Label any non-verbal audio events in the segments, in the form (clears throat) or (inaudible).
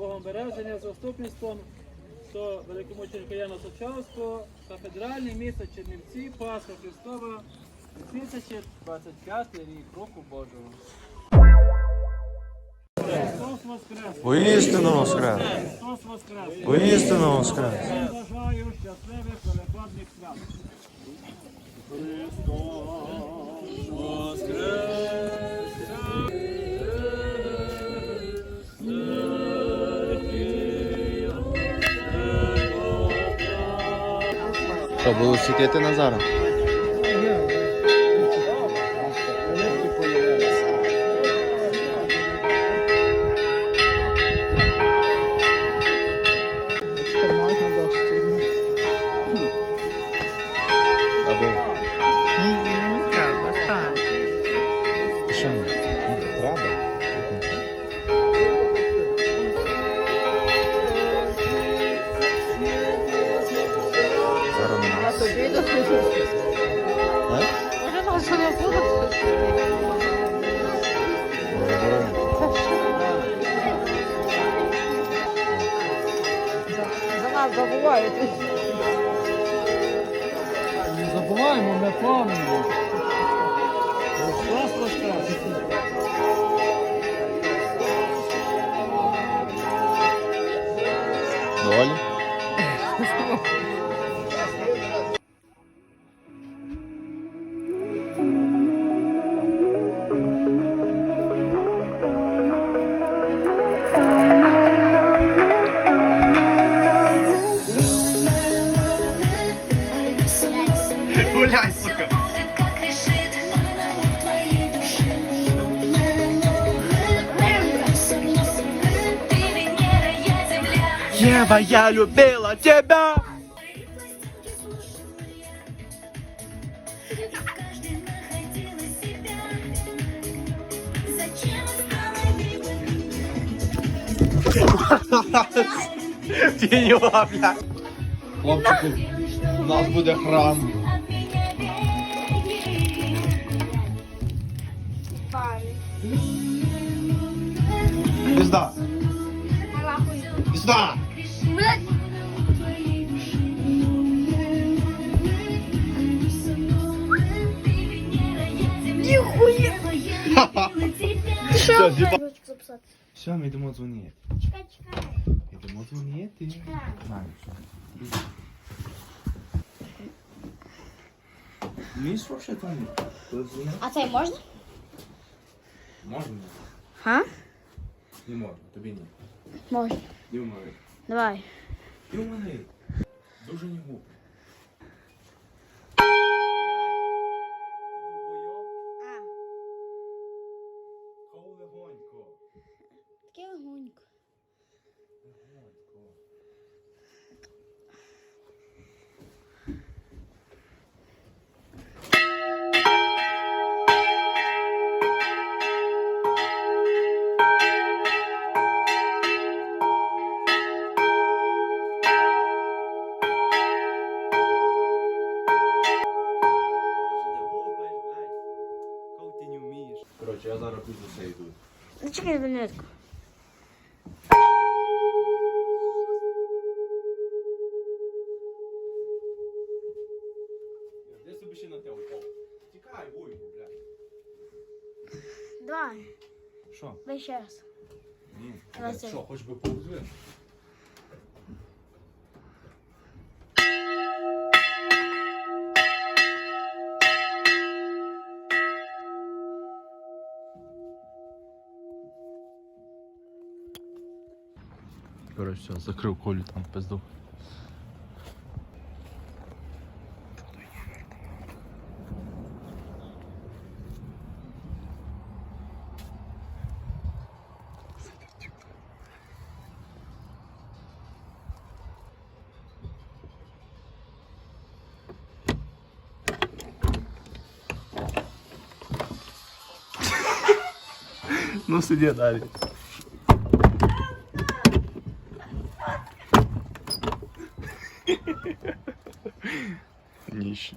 Богом береження, заступництвом до великомученика Яна Сочавського, кафедральне місто Чернівці, Пасха Христова, 2025 рік, року Божого. Христос Воскрес! Воістину воскрес! Христос Воскрес! Воістину воскрес! Всім бажаю щасливих великодних свят. Христос Що, будуть світити Назара? Гуляй, сука. Ева, я любила тебя. Фінюва, бля. Хлопчику, у нас буде храм. Пізда. Пізда. Все, зіба. Все, ми йдемо дзвонити. Чекай, чекай. Йдемо дзвонити. Вмієш вообще там? А цей можна? Можна? А? Не можна, тобі ні. Можна. Не вмовий. Давай. В дуже не губ. Чекай минутку. Де собі ще на те упав? Тікай, вуйку, бля. Давай. Що? ви ще раз. Ні. Давай це. Що, хоч би повзи? Коротше, закрив колю там пизду. Ну сиди далі. Ніщ.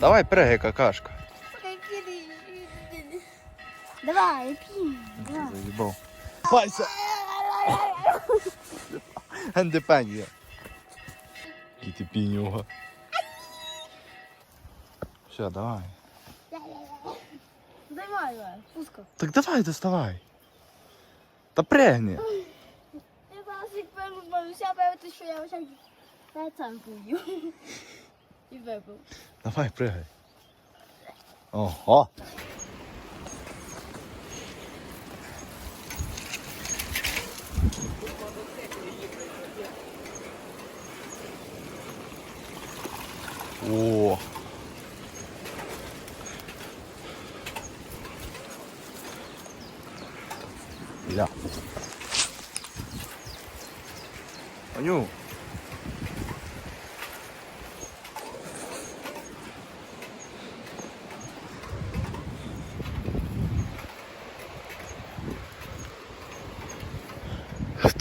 Давай пригай, какашка. Давай, пій. Заїбав. Пальця. Ендепенія. Який ти пінюга. Все, давай. Давай, давай, пуска. Так давай, доставай. Та пригни. Я зараз певно що я вже пецанку в'ю. І випив. Давай, пригай. Ого. О.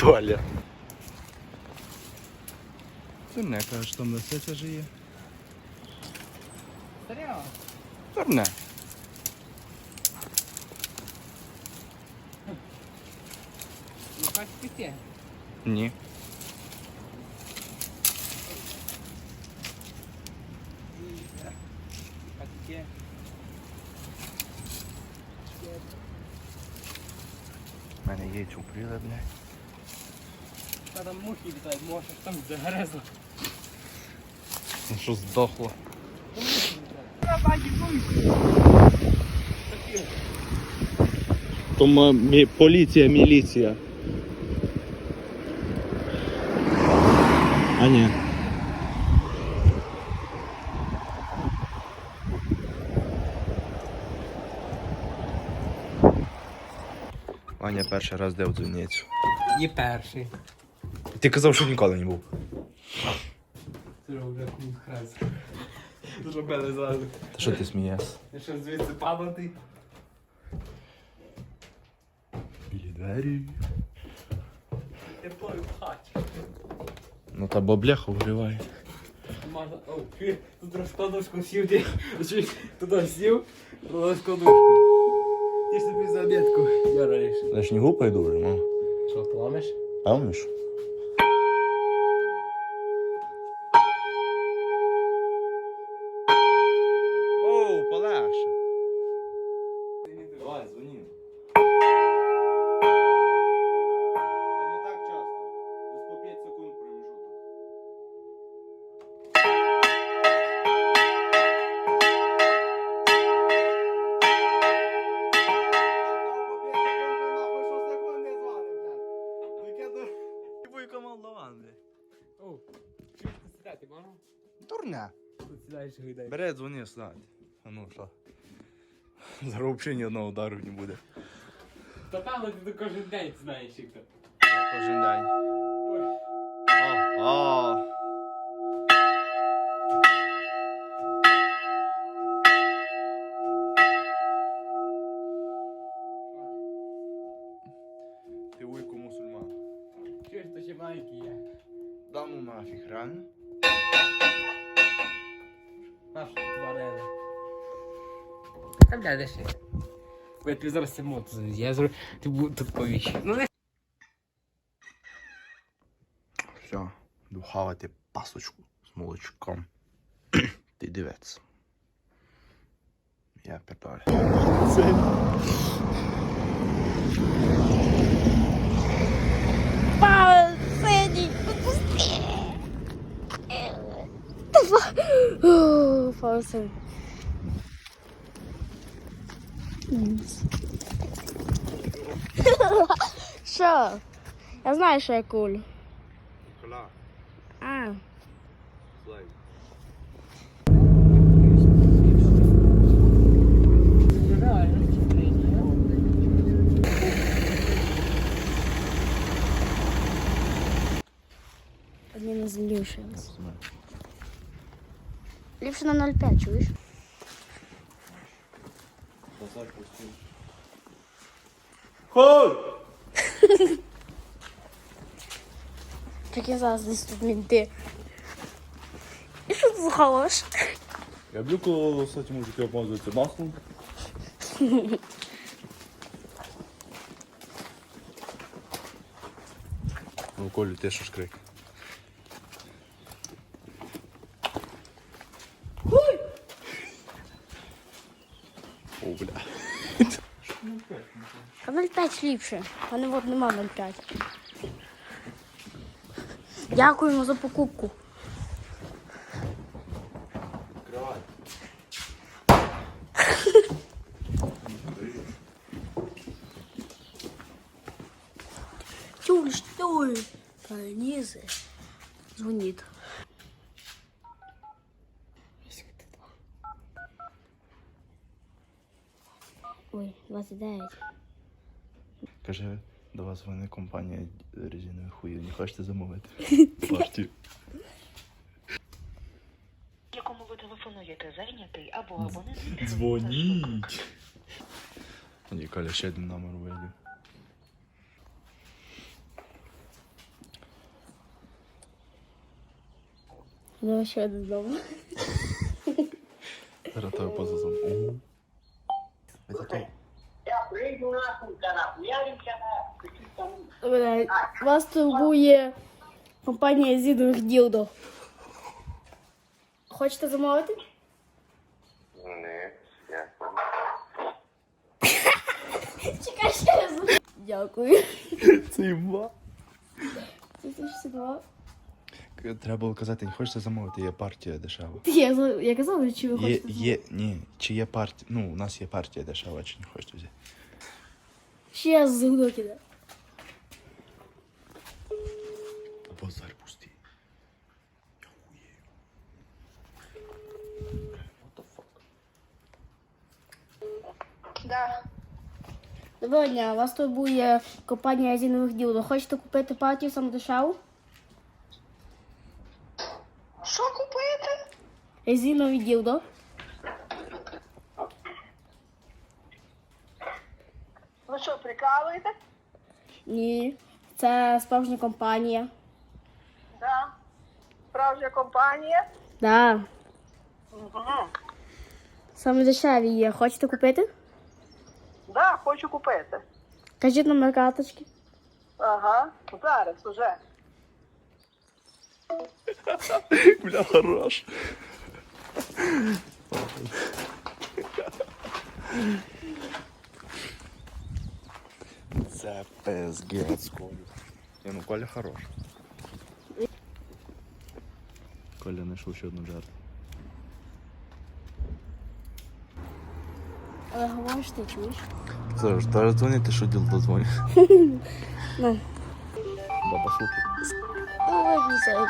туалет. Це не кажеш, там лисиця жиє. Серйозно? Турне. Якась піти. Ні. Патіке. У мене є чупріли, блядь. Та там мухи літають, може там загрезло. Ну що здохло. То мі... поліція, міліція. А ні. Ваня перший раз див дзвіницю. Не перший. Ти казав, що ніколи не був. Кут хрест. Зробили зразу. Та що ти смієшся? Я ще звідси падати. Білі двері. Тепло в хаті. Ну та бо бляху вгріває. Можна... О, тут розкладушку сів, ти туди сів, розкладушку. Ти собі заметку дергаєш. На снігу пойду вже, ну. Що, пламеш? Певниш? Сідаєш. Бере, дзвони, сюди. А ну що? Зараз взагалі ні одного удару не буде. Та там ти кожен день знаєш, як то. Кожен день. О, о. Ти вуйку мусульман. Чуєш, то ще маленький є. Да ну нафіг, реально? Ще? Бо я тобі зараз це завезу. Я зроблю, ти буду тут повіщу. Ну не Все, йду хавати пасочку з молочком. (clears throat) Ти дивець. Я питаю. Павел, відпусти. Павел, сидій. Що? Я знаю, що я куль. А. слайд. Одні на землі лишились. Ліпше на 0,5, чуєш? Ходь! Так я зараз десь тут мінти. І що ти заховаш? Я люблю, коли з цим мужики обмазуються маслом. Ну, Колю, ти що О, бля. А 0,5 ліпше. А не от нема 0,5. Дякуємо за покупку. 29. Каже, до вас дзвонить компанія резинових хуїв. Не хочете замовити? (laughs) Партію. якому ви телефонуєте, зайнятий або абонент. Дзвоніть. Ні, Коля, ще один номер вийде. Давай ще один дома. Зараз тебе поза замок. Блядь, Вас турбує компанія зідових ділдо. Хочете замовити? Не, дякую. Чекай ще раз. Дякую. Це іба. Це 162. Треба було казати, не хочете замовити, є партія дешева. Я, я казала, чи ви Є, хочете є, ні, чи є партія, ну, у нас є партія дешева, чи не хочете взяти. Раз згодок іде. Базар пустий. Доброго дня, вас турбує компанія зінових ділдо. Хочете купити партію саме дешеву? Що купуєте? Резинові ділдо. що, прикалуєте? Ні. Це справжня компанія. Да. Справжня компанія. Да. Угу. Саме дешеві є. Хочете купити? Да, хочу купити. Кажіть номер карточки. Ага, зараз уже. (laughs) Бля, хорош. Це PSG з Колю. Ні, ну Коля хорош. Коля знайшов ще одну жертву. Але говориш, ти чуєш? Це ж теж дзвонити, що діл дозвонить. Ну. Баба слухай. Ой,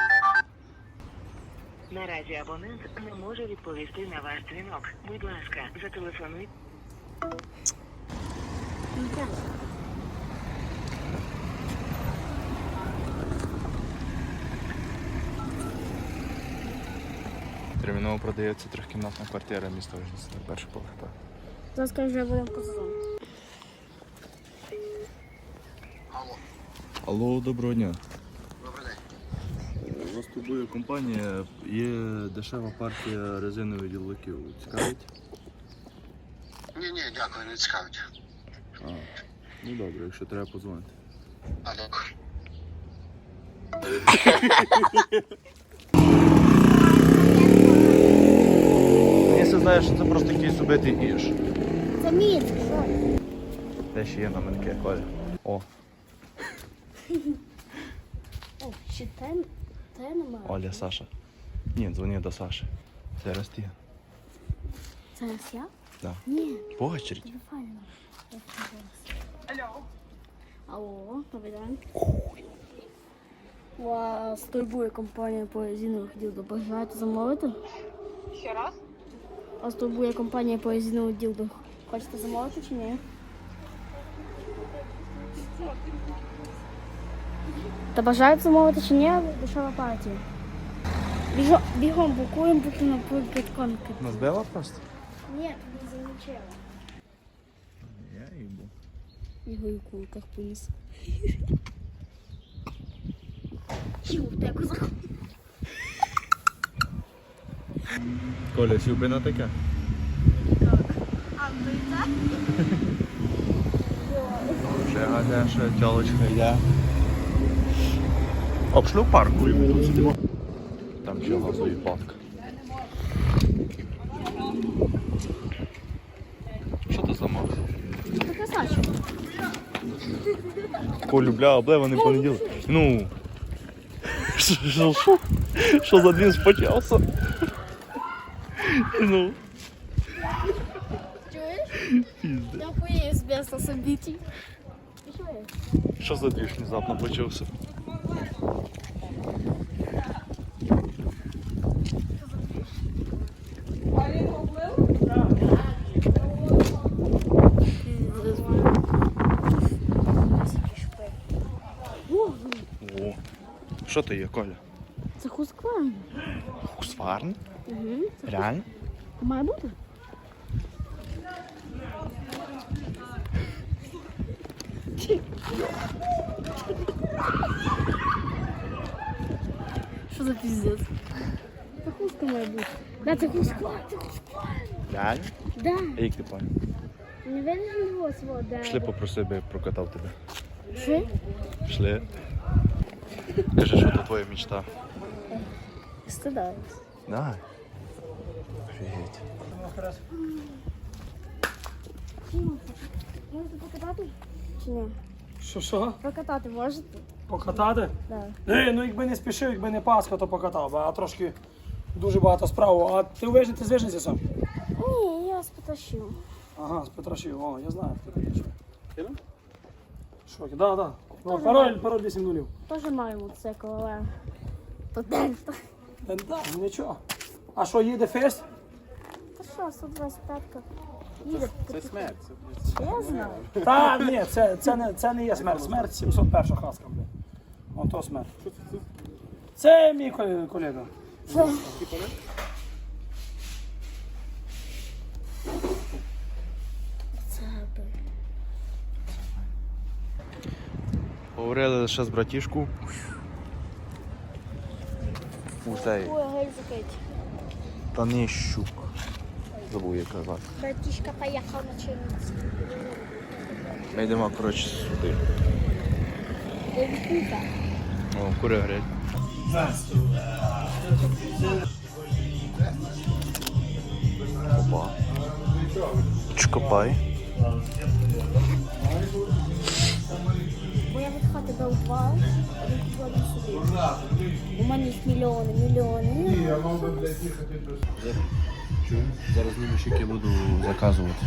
Наразі абонент не може відповісти на ваш дзвінок. Будь ласка, зателефонуйте. Терміново продається трьохкімнатна квартира міста Вижниця, перший поверх. кажу, вже будемо по сезону. Алло, доброго дня. Добрий день. У вас турбує компанія, є дешева партія резинових ділоків. Цікавить? Ні, ні, дякую, не цікавить. А, ну добре, якщо треба подзвонити. А, дякую. (laughs) Все що це просто якийсь убитий іж. Це Мінськ, що? Де ще є номерки, Коля? О, О, ще те, те немає. Оля, Саша. Ні, дзвони до Саші. Зараз ти. Це раз я? Да. Ні, По очередь. телефон. Алло. Алло, добрий день. Вас турбує компанія по резинових ділдо. Бажаєте замовити? Ще раз? Вас турбує компанія по резинових ділдо. Хочете замовити чи ні? Та бажаєте замовити чи ні? Дешева партія. Біжо, бігом букуємо, поки на підконки. Нас била просто? Ні, не замічала. Я їбу. Його і в поніс. (laughs) Чу, в тебе козак. Коля, сів би на таке? Вже що тілочка йде. Обшли в парку і ми тут сидимо. Там ще газовий парк. Що це за Макс? Це красавчик. Колю, бля, облеваний понеділок. Ну. Що, за двіз почався? Ну. Чуєш? Пізде. Я з міста событий. Що за двіж внезапно почався? О. Що то є, Коля? Це хускван. Хусварн? Угу. Реально? Має бути? Що за піздець? Це хуска має бути. Да, це хускван, це хускван. Реально? Да. А як ти понял? Не видиш його свого, да. Пішли попроси, би прокатав тебе. Що? Пішли. Кажи, що то твоя мечта? Стидаюсь. Давай. Офігеть. Можете покатати? Чи ні? Що що? Покатати можете? Покатати? Да. Ей, ну якби не спішив, якби не Пасха, то покатав би, а трошки дуже багато справ. А ти вижни, ти з сам? Ні, я спитащу. Ага, з Петрашів, о, я знаю, хто такий. Що, так, да, да. Ну, пароль, пароль 8 нулів. Теж маю мотоцикл, але... То дельта. Та да, ну нічого. А що, їде фест? Що, 125 Їде. Це смерть. Я знаю. Та ні, це, це, не, це не є смерть. Смерть 701 хаска, бля. Вон то смерть. Це мій ко- колега. Це би. Говорили лише з братішку. Ой, гель закрить. та не щук. Забув як казати. Братішка поїхав на Черниці. Ми йдемо, коротше, сюди. Де відкрита? О, кури гриль. Опа. Чкопай. Бо я від хати дав два, а він купив собі. У мене їх мільйони, мільйони. Зараз ще буду заказувати.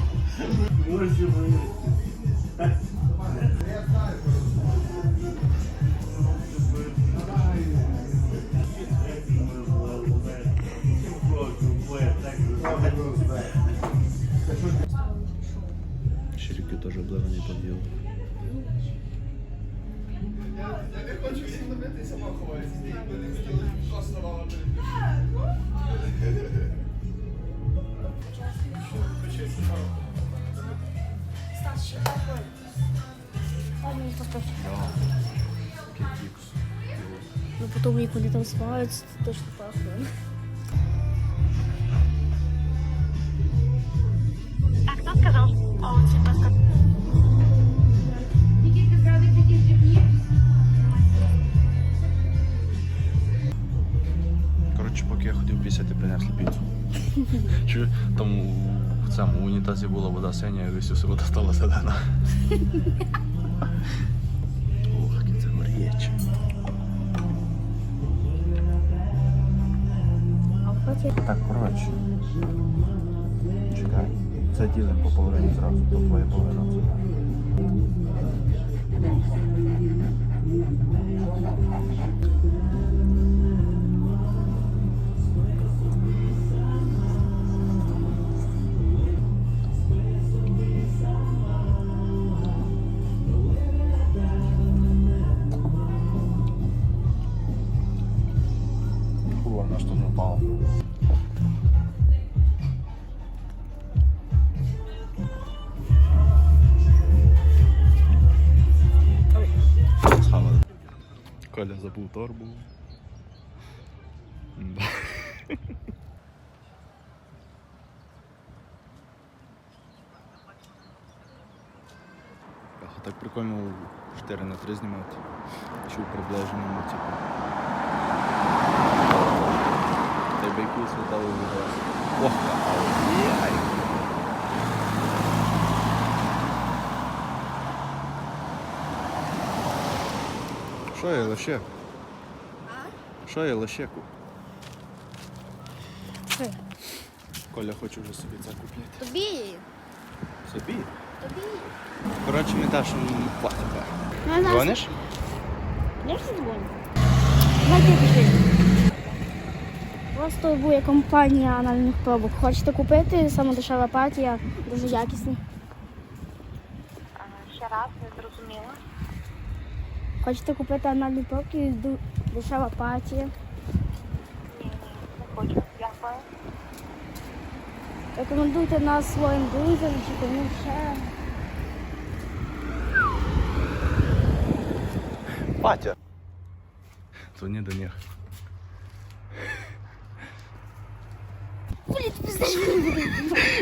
Потім, як вони там співаються, це точно пахне. А кто сказал? О, типа, как- Коротше, поки я хотів пісяти, принесли піцу. (laughs) Чи там у- в цьому унітазі була вода синя, і весь вода стала зелена. (laughs) Так, коротше. Чекай. Це ділимо по половині зразу, то твоя половина це. Фу, вона ж Коля забув торбу. Так прикольно 4 на 3 знімати. бачу приближеному типу. Тебе якийсь видали відос. Ох, ай. Що є лише? Що є лишеку? Коля хоче вже собі це купити. Тобі. Собі? Тобі. Коротше, ми теж платимо. А зараз- Дзвониш? Я ж дзвоню. Давайте пішли. Просто буде компанія анальних пробок. Хочете купити? Саме дешева партія, дуже якісна. Ще раз не зрозуміла. Хочете купити анальні пробки? Дешева партія. Ні, не хочу. Дякую. Рекомендуйте нас своїм друзям чи кому ще. Батя. Дзвони до них.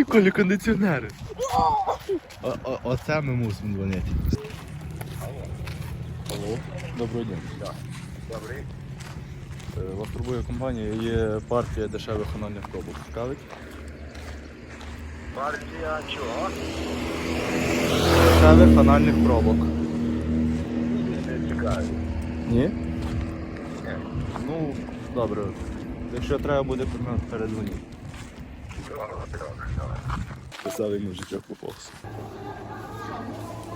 Коля, кондиціонери. О- о- Оце ми мусимо дзвонити. Алло, доброго дня. Добрий. Вас турбує компанія, є партія дешевих анальних пробок. Цікавить? Партія чого? Дешевих анальних пробок. Не цікаві. Ні? Ну, добре. Якщо треба буде, передзвоніть. Писав йому життя попався.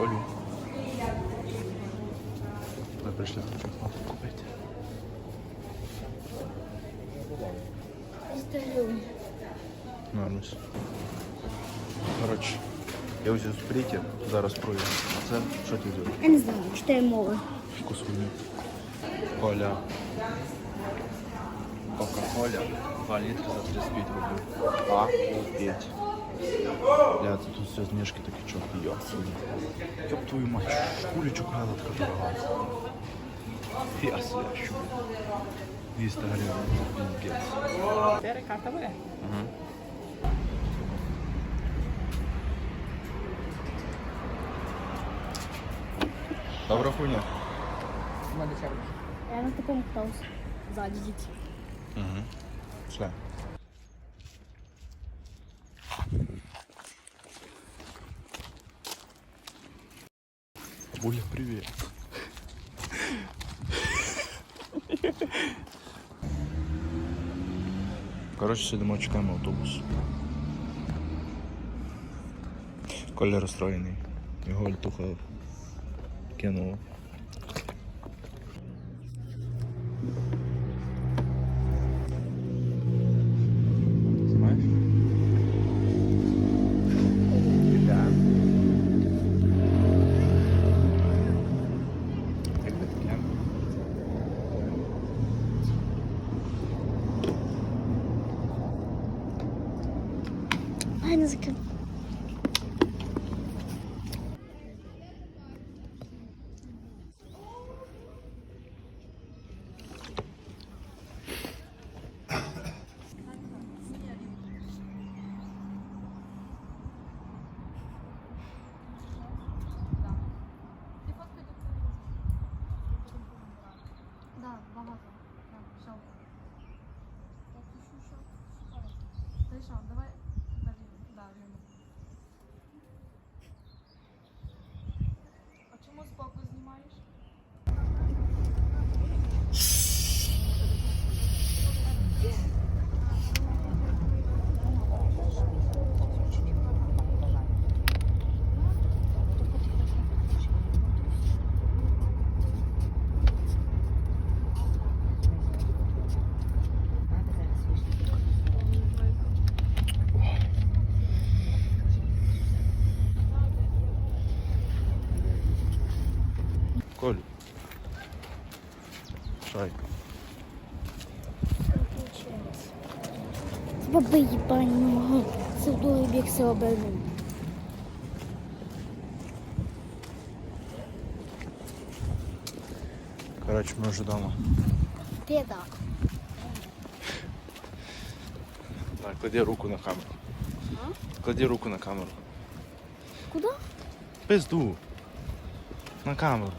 Олю. Ми прийшли хочу хату купити. Нормально. Коротше, я взяв сприті, зараз пройду. А це що ти взяв? Я не знаю, чотири мови. Вкусує. Коля. Кока-коля. 2 літри за 35 рублів. А? 5. Бля, це тут все знижки такі чорти, йо. Ёб твою мать, шкуричок гала така дорога. Фіас, я що. 200 гривень, піздець. Чотири карта буде? Ага. Добра хуйня. Вона дешевле. Я на такому катався. Ззаді діти. Угу. Все. Буля, привет. Коротше, сидимо, чекаємо автобус. Коля розстроєний. Його льтуха кинула. Знаєш? Якби таке. Ай, не закрив. Да, багато. Так, що? Ти що, давай. Да, А чому збоку знімаєш? Коль. Шайка. Баби їбані мого. Це в другий бік обернув. Коротше, ми вже вдома. П'ята. Так, клади руку на камеру. Клади руку на камеру. Куди? Пизду. На камеру.